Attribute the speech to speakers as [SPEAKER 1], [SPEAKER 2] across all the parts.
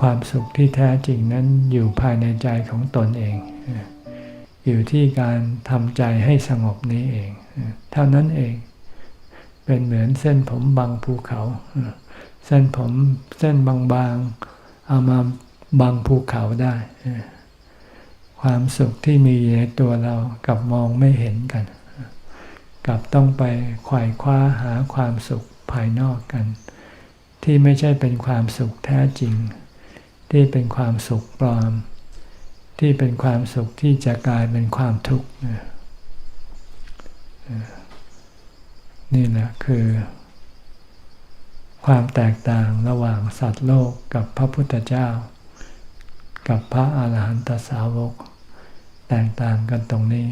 [SPEAKER 1] ความสุขที่แท้จริงนั้นอยู่ภายในใจของตนเอง อยู่ที่การทำใจให้สงบนี้เอง เท่านั้นเอง เป็นเหมือนเส้นผมบางภูเขา เส้นผมเส้นบางๆ เอามาบังภูเขาได้ ความสุขที่มีในตัวเรากับมองไม่เห็นกัน กับต้องไปขวายคว้าหาความสุขภายนอกกัน ที่ไม่ใช่เป็นความสุขแท้จริง ที่เป็นความสุขปลอม ที่เป็นความสุขที่จะกลายเป็นความทุกข์นี่แหละคือ ความแตกต่างระหว่างสัตว์โลกกับพระพุทธเจ้า กับพระอาหารหันตสาวก แตกต่างกันตรงนี้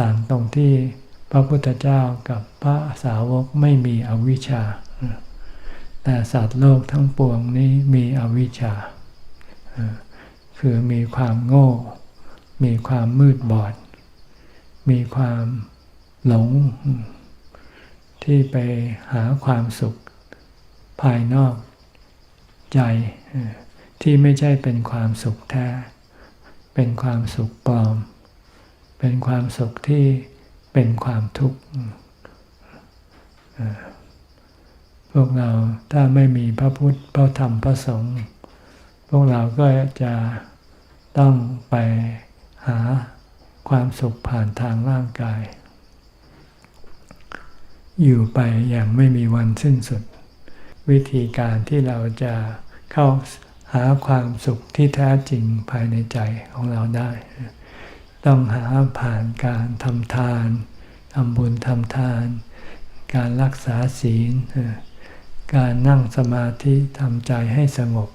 [SPEAKER 1] ต่างตรงที่พระพุทธเจ้ากับพระสาวกไม่มีอวิชชา แต่สัตว์โลกทั้งปวงนี้มีอวิชชา คือมีความโง่ มีความมืดบอด มีความหลง ที่ไปหาความสุขภายนอกใจที่ไม่ใช่เป็นความสุขแท้ เป็นความสุขปลอม เป็นความสุขที่เป็นความทุกข์ พวกเราถ้าไม่มีพระพุทธพระธรรมพระสงฆ์พวกเราก็จะต้องไปหาความสุขผ่านทางร่างกาย อยู่ไปอย่างไม่มีวันสิ้นสุด วิธีการที่เราจะเข้าหาความสุขที่แท้จริงภายในใจของเราได้ ต้องหาผ่านการทำทานทำบุญทำทาน การรักษาศีล การนั่งสมาธิทำใจให้สงบ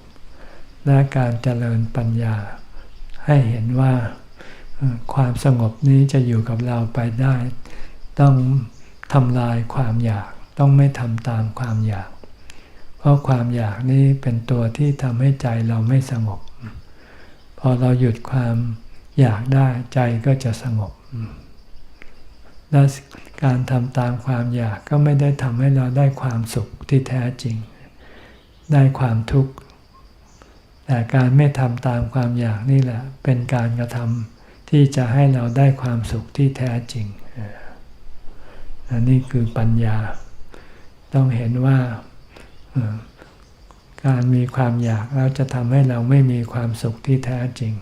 [SPEAKER 1] และการเจริญปัญญา ให้เห็นว่าความสงบนี้จะอยู่กับเราไปได้ ต้องทำลายความอยากต้องไม่ทำตามความอยาก เพราะความอยากนี้เป็นตัวที่ทำให้ใจเราไม่สงบ พอเราหยุดความอยากได้ใจก็จะสงบ และการทำตามความอยากก็ไม่ได้ทำให้เราได้ความสุขที่แท้จริง ได้ความทุกข์ แต่การไม่ทำตามความอยากนี่แหละ เป็นการกระทำที่จะให้เราได้ความสุขที่แท้จริง อันนี้คือปัญญา ต้องเห็นว่าการมีความอยากแล้วจะทำให้เราไม่มีความสุขที่แท้จริง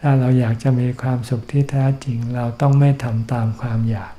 [SPEAKER 1] ถ้าเราอยากจะมีความสุขที่แท้จริง เราต้องไม่ทำตามความอยาก